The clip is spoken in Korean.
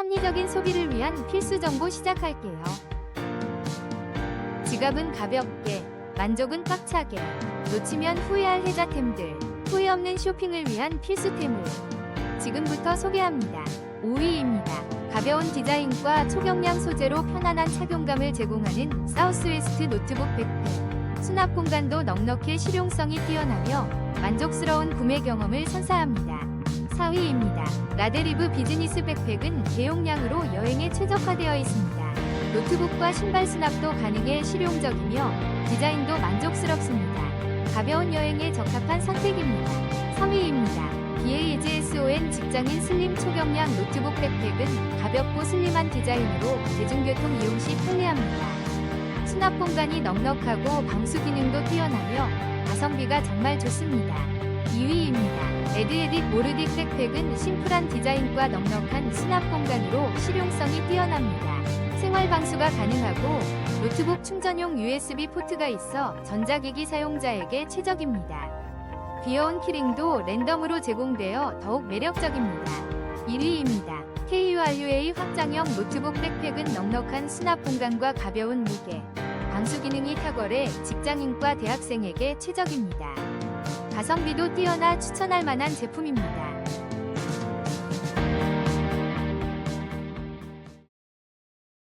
합리적인 소비를 위한 필수 정보 시작할게요. 지갑은 가볍게, 만족은 꽉차게, 놓치면 후회할 혜자템들, 후회 없는 쇼핑을 위한 필수템을 지금부터 소개합니다. 5위입니다. 가벼운 디자인과 초경량 소재로 편안한 착용감을 제공하는 사우스웨스트 노트북 백팩. 수납 공간도 넉넉해 실용성이 뛰어나며 만족스러운 구매 경험을 선사합니다. 4위입니다. 라데리브 비즈니스 백팩은 대용량으로 여행에 최적화되어 있습니다. 노트북과 신발 수납도 가능해 실용적이며 디자인도 만족스럽습니다. 가벼운 여행에 적합한 선택입니다. 3위입니다. BAGSON 직장인 슬림 초경량 노트북 백팩은 가볍고 슬림한 디자인으로 대중교통 이용 시 편리합니다. 수납 공간이 넉넉하고 방수 기능도 뛰어나며 가성비가 정말 좋습니다. 2위입니다. 에드에딕 모르딕 백팩은 심플한 디자인과 넉넉한 수납 공간으로 실용성이 뛰어납니다. 생활 방수가 가능하고 노트북 충전용 USB 포트가 있어 전자기기 사용자에게 최적입니다. 귀여운 키링도 랜덤으로 제공되어 더욱 매력적입니다. 1위입니다. KURUA 확장형 노트북 백팩은 넉넉한 수납 공간과 가벼운 무게, 방수 기능이 탁월해 직장인과 대학생에게 최적입니다. 가성비도 뛰어나 추천할 만한 제품입니다.